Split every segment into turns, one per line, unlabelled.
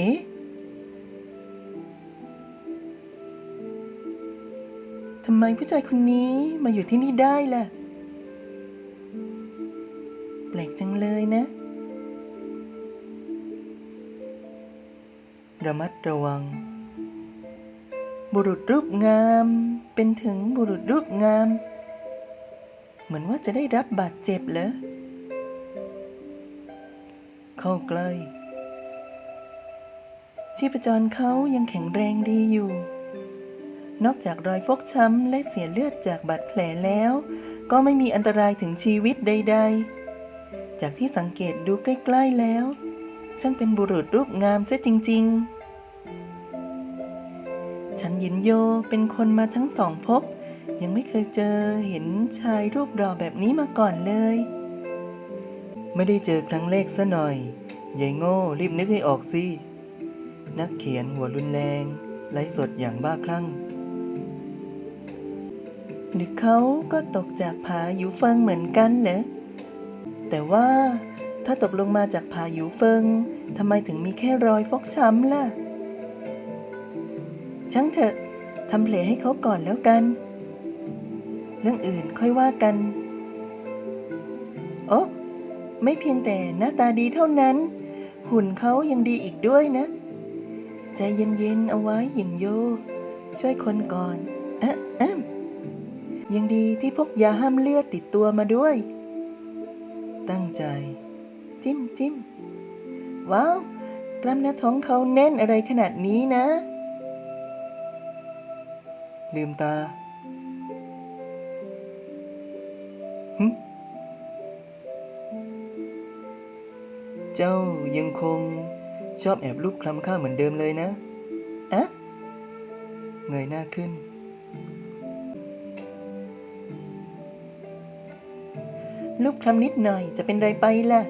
เอ๊ะทำไมผู้ชายคนนี้มาอยู่ที่นี่ได้ล่ะ แปลกจังเลยนะ ระมัดระวัง บุรุษรูปงามเป็นถึงบุรุษรูปงาม เหมือนว่าจะได้รับบาดเจ็บเหรอ เข้าใกล้ ชีพจรเขายังแข็งแรงดีอยู่ นอกจากรอยฟกช้ำและเสียเลือดจากบาดแผลแล้ว ก็ไม่มีอันตรายถึงชีวิตใด ๆ จากที่สังเกตดูใกล้ๆแล้ว ช่างเป็นบุรุษรูปงามเสียจริง ๆ ฉันหยินโยเป็นคนมาทั้งสองภพยังไม่เคยเจอเห็นชายรูปหล่อแบบนี้มาก่อนเลย ไม่ได้เจอครั้งแรกซะหน่อยยายโง่รีบนึกให้ออกสิ นักเขียนหัวรุนแรงไร้สดอย่างบ้าคลั่งหรือเขาก็ตกจากผาหยูเฟิงเหมือนกันเหรอ แต่ว่าถ้าตกลงมาจากผาหยูเฟิงทำไมถึงมีแค่รอยฟกช้ำล่ะ ช่างเถอะทำแผลให้เขาก่อนแล้วกัน เรื่องอื่นค่อยว่ากัน โอ้ไม่เพียงแต่หน้าตาดีเท่านั้น หุ่นเขายังดีอีกด้วยนะ ใจเย็นๆเอาไว้หยินโย ช่วยคนก่อนเอ๊ะเอ๊ะยังดีที่พกยาห้ามเลือดติดตัวมาด้วย ตั้งใจ จิ้มจิ้มว้าวกล้ามเนื้อท้องเขาแน่นอะไรขนาดนี้นะ ลืมตาหึเจ้ายังคง ชอบแอบลูบคลำข้าเหมือนเดิมเลยนะอะเงยหน้าขึ้นลูบคลำนิดหน่อยจะเป็นไรไปล่ะ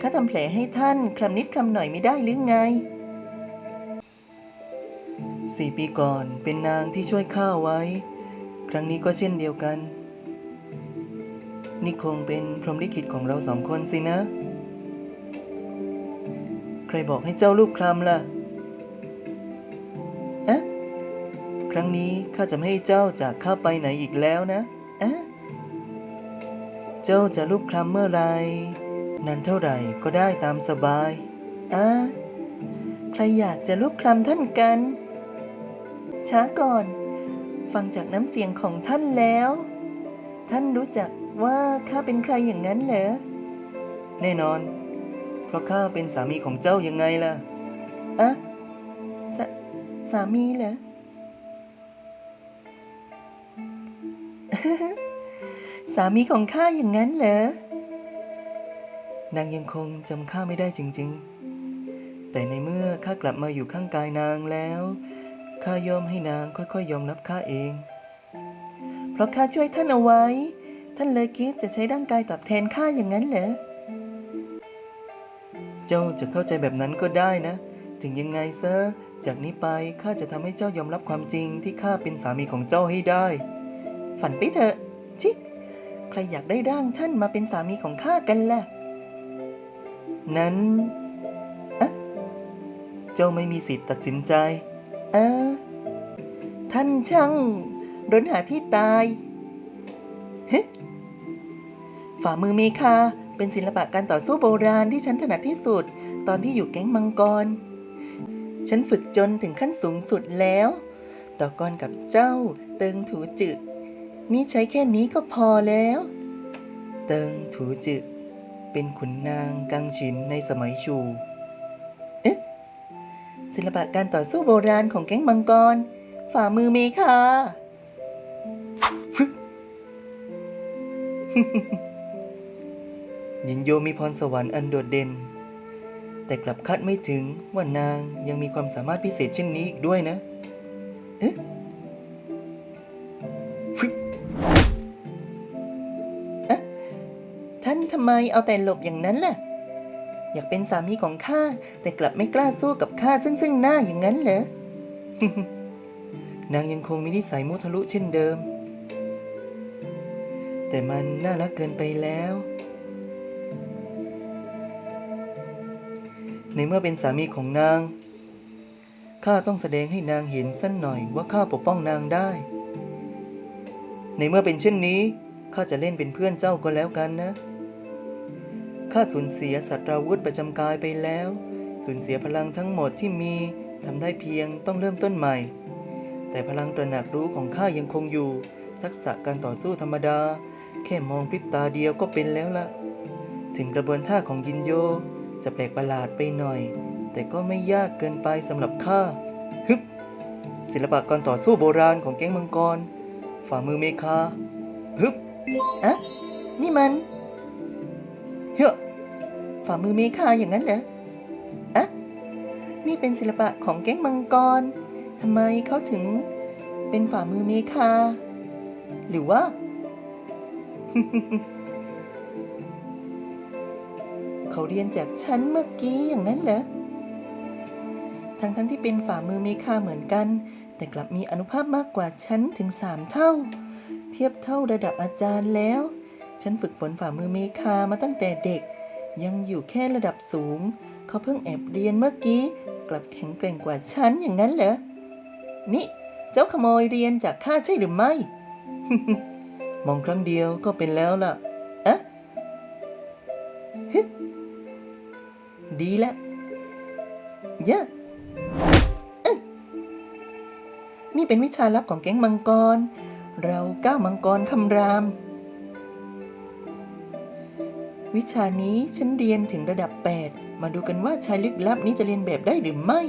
ข้าทำแผลให้ท่านคลำนิดคลำหน่อยไม่ได้หรือไงสี่ปีก่อนเป็นนางที่ช่วยข้าไว้ ครั้งนี้ก็เช่นเดียวกัน นี่คงเป็นพรหมลิขิตของเราสองคนสินะ รบอกให้เจ้ารูปคลำล่ะเอ๊ะครั้งนี้ข้าจะไม่ให้เจ้าจากข้าไปไหนอีกแล้วนะเอ๊ะเจ้าจะรูปคลำเมื่อไหรนานเท่าไหร่ก็ได้ตามสบายอะใครอยากจะรูปคลำท่านกัน ช้าก่อน ฟังจากน้ำเสียงของท่านแล้ว ท่านรู้จักว่าข้าเป็นใครอย่างนั้นเหรอ แน่นอน เพราะข้าเป็นสามีของเจ้ายังไงล่ะ อะสสามีเหรอ สามีของข้าอย่างนั้นเหรอ นางยังคงจำข้าไม่ได้จริง ๆ แต่ในเมื่อข้ากลับมาอยู่ข้างกายนางแล้วข้ายอมให้นางค่อยๆยอมรับข้าเอง เพราะข้าช่วยท่านเอาไว้ ท่านเลยคิดจะใช้ร่างกายตอบแทนข้าอย่างนั้นเหรอ จ้าจะเข้าใจแบบนั้นก็ได้นะ ถึงยังไงซะ จากนี้ไปข้าจะทำให้เจ้ายอมรับความจริงที่ข้าเป็นสามีของเจ้าให้ได้ ฝันไปเถอะชิใครอยากได้ร่างท่านมาเป็นสามีของข้ากันล่ะ นั้นอะเจ้าไม่มีสิทธิ์ตัดสินใจเออท่านช่างร้นหาที่ตายเฮ้ฝ่ามือเมคา เป็นศิลปะการต่อสู้โบราณที่ฉันถนัดที่สุด ตอนที่อยู่แก๊งมังกร ฉันฝึกจนถึงขั้นสูงสุดแล้ว ต่อกรกับเจ้า เติงถูจึก นี่ใช้แค่นี้ก็พอแล้ว เติงถูจึก เป็นขุนนางกังฉินในสมัยชู เอ๊ะ ศิลปะการต่อสู้โบราณของแก๊งมังกร ฝ่ามือเมคา หญินโยมีพรสวรรค์อันโดดเด่น แต่กลับคาดไม่ถึงว่านางยังมีความสามารถพิเศษเช่นนี้อีกด้วยนะเอ๊ะฟึ๊บเอ๊ะท่านทำไมเอาแต่หลบอย่างนั้นล่ะ อยากเป็นสามีของข้าแต่กลับไม่กล้าสู้กับข้าซึ่งซึ่งหน้าอย่างนั้นเหรอนางยังคงมีนิสัยมุทะลุเช่นเดิม แต่มันน่ารักเกินไปแล้ว ในเมื่อเป็นสามีของนาง ข้าต้องแสดงให้นางเห็นสักหน่อยว่าข้าปกป้องนางได้ ในเมื่อเป็นเช่นนี้ ข้าจะเล่นเป็นเพื่อนเจ้าก็แล้วกันนะ ข้าสูญเสียสัตราวุธประจำกายไปแล้ว สูญเสียพลังทั้งหมดที่มีทำได้เพียงต้องเริ่มต้นใหม่ แต่พลังตระหนักรู้ของข้ายังคงอยู่ ทักษะการต่อสู้ธรรมดา แค่มองพริบตาเดียวก็เป็นแล้วละถึงกระบวนท่าของยินโย จะแปลกประหลาดไปหน่อย แต่ก็ไม่ยากเกินไปสำหรับข้าฮึบศิลปะการต่อสู้โบราณของแก๊งมังกร ฝ่ามือเมคาฮึบอะนี่มันเฮ้ยฝ่ามือเมคาอย่างนั้นเหรออะนี่เป็นศิลปะของแก๊งมังกรทำไมเขาถึงเป็นฝ่ามือเมคา หรือว่า เขาเรียนจากฉันเมื่อกี้อย่างนั้นเหรอ ทั้งๆที่เป็นฝ่ามือเมคาเหมือนกัน แต่กลับมีอนุภาพมากกว่าฉันถึงสามเท่า เทียบเท่าระดับอาจารย์แล้ว ฉันฝึกฝนฝ่ามือเมคามาตั้งแต่เด็ก ยังอยู่แค่ระดับสูง เขาเพิ่งแอบเรียนเมื่อกี้ กลับแข็งแกร่งกว่าฉันอย่างนั้นเหรอ นี่ เจ้าขโมยเรียนจากข้าใช่หรือไม่ มองครั้งเดียวก็เป็นแล้วล่ะ ดีแล้ว เยอะนี่เป็นวิชาลับของแก๊งมังกร เราก้าวมังกรคำราม วิชานี้ฉันเรียนถึงระดับ 8 มาดูกันว่าชายลึกลับนี้จะเรียนแบบได้หรือไม่